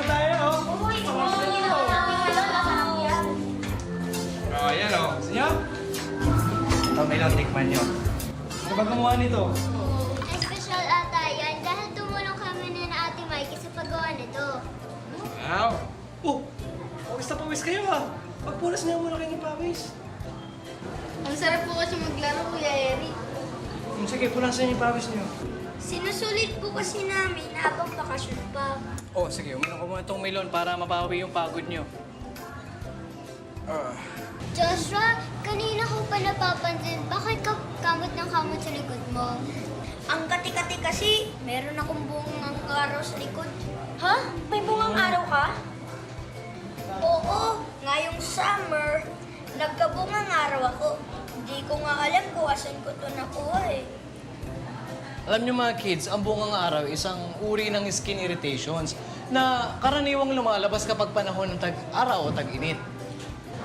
na tayo. Uy, Oh, ayan o. Gusto nyo? Ito, may lang tikman nyo. Ano ba gumawa nito? Special ata yan dahil tumulong kami ni na Ate Mikey sa paggawa nito. Wow! Oh! Pawis na pawis kayo ah! Pagpulas niya muna kayo ng pawis. Ang sarap po kasi maglaro, Kuya Eric. Um, sige, pulasan niyo yung pawis niyo. Sinusulit po kasi namin habang bakasyon pa. Oh, sige, uminom ko muna itong melon para mapawi yung pagod niyo. Ah. Joshua, kanina ko pa napapansin, bakit ka kamot ng kamot sa likod mo? Ang kati-kati kasi, meron akong bungang araw sa likod. Ha? May bungang araw ka? Oo, ngayong summer, nagkabungang araw ako. Hindi ko nga alam kung asan ko ito nakuha eh. Alam niyo mga kids, ang bungang araw isang uri ng skin irritations na karaniwang lumalabas kapag panahon ng tag-araw o tag-init.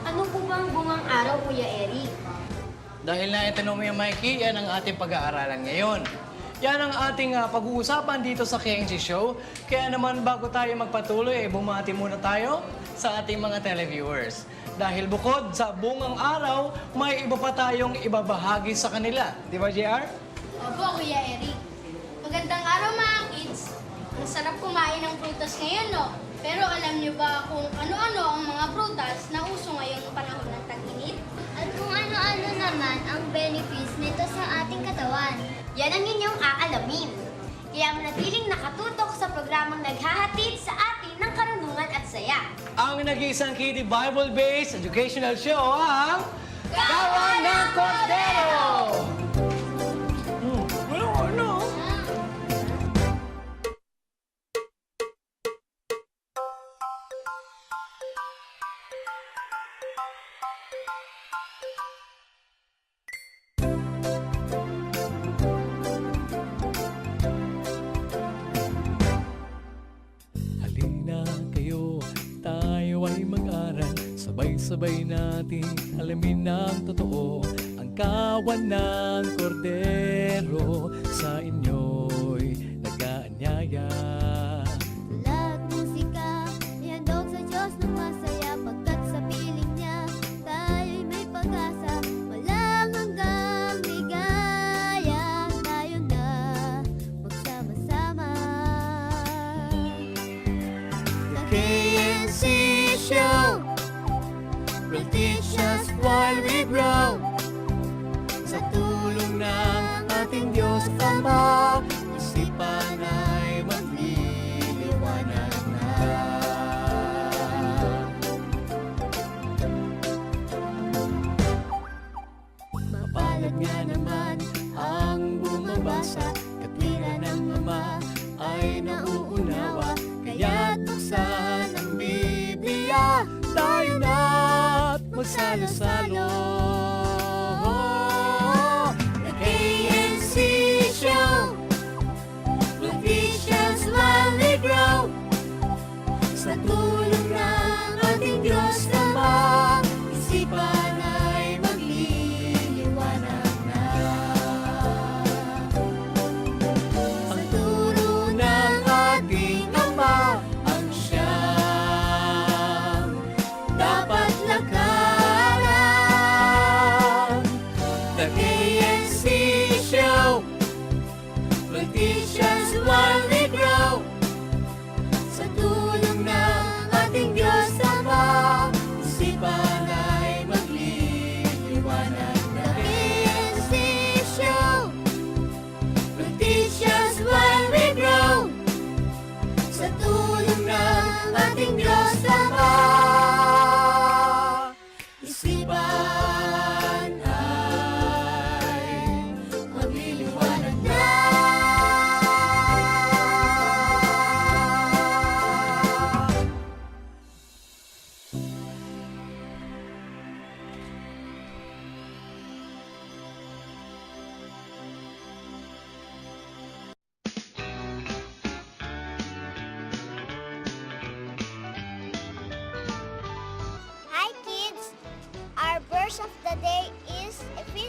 Ano po ba ang bungang araw, Kuya Eric? Dahil na itanong mo yung Mikey, yan ang ating pag-aaralan ngayon. Yan ang ating ah, pag-uusapan dito sa KNG Show. Kaya naman bago tayo magpatuloy, eh, bumati muna tayo sa ating mga televiewers. Dahil bukod sa bungang araw, may iba pa tayong ibabahagi sa kanila. Di ba, JR? Opo, Kuya Eric. Magandang araw mga kids. Ang sarap kumain ng prutas ngayon, no? Pero alam niyo ba kung ano-ano ang mga prutas na uso ngayong panahon ng tag-init? At kung ano-ano naman ang benefits nito sa ating katawan. Yan ang inyong aalamin. Kaya manatiling nakatutok sa programang naghahatid sa atin ng karunungan at saya. Ang nag-iisang Kitty Bible-based educational show ang Kawan ng Cordero! Hmm, Sabay-sabay nating alamin ng totoo Ang kawan ng kordero. Sa inyo'y nag-aanyaya will teach us while we grow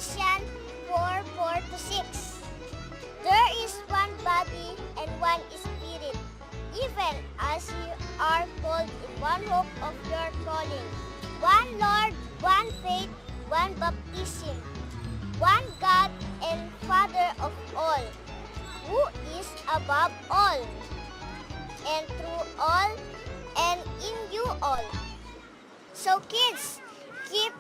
Ephesians 4, 4 to 6. There is one body and one spirit, even as you are called in one hope of your calling. One Lord, one faith, one baptism, one God and Father of all, who is above all, and through all, and in you all. So kids, keep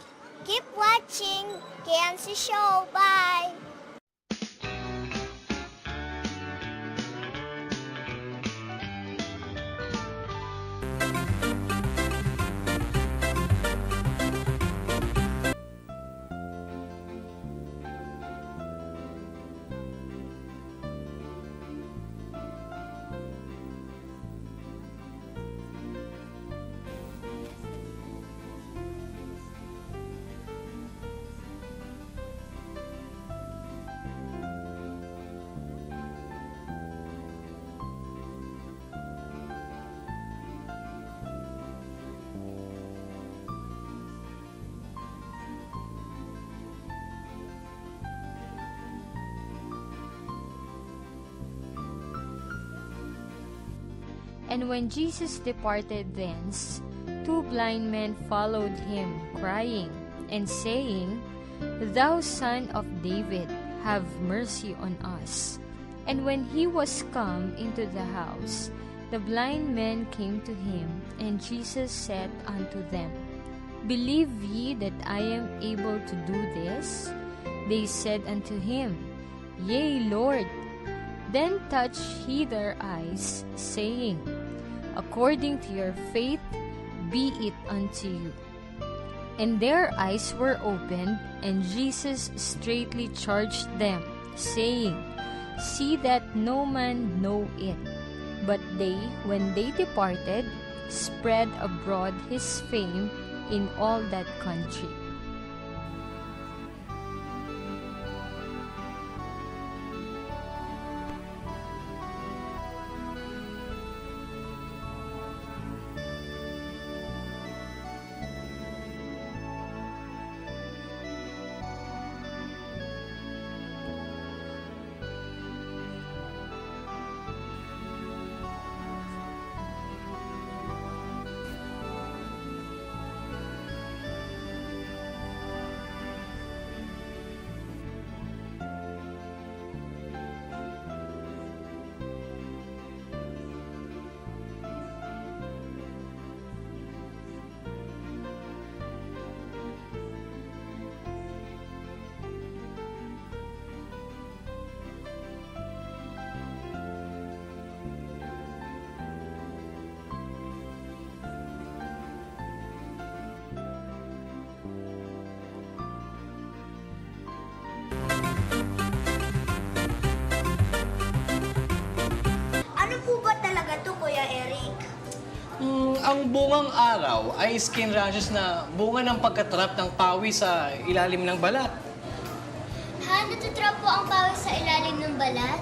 keep watching KNC Show. Bye! And when Jesus departed thence, two blind men followed him, crying, and saying, Thou son of David, have mercy on us. And when he was come into the house, the blind men came to him, and Jesus said unto them, Believe ye that I am able to do this? They said unto him, Yea, Lord. Then touched he their eyes, saying, According to your faith, be it unto you. And their eyes were opened, and Jesus straightly charged them, saying, See that no man know it. But they, when they departed, spread abroad his fame in all that country. Ang bungang araw ay skin rashes na bunga ng pagkatrap ng pawis sa ilalim ng balat. Ha, natitrap po ang pawis sa ilalim ng balat?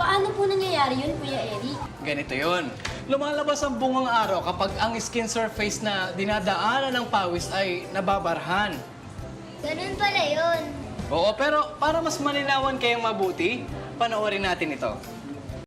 Paano po nangyayari yun, Kuya Eric? Ganito yon. Lumalabas ang bungang araw kapag ang skin surface na dinadaanan ng pawis ay nababarhan. Ganun pala yun. Oo, pero para mas malinawan kayong mabuti, panoorin natin ito.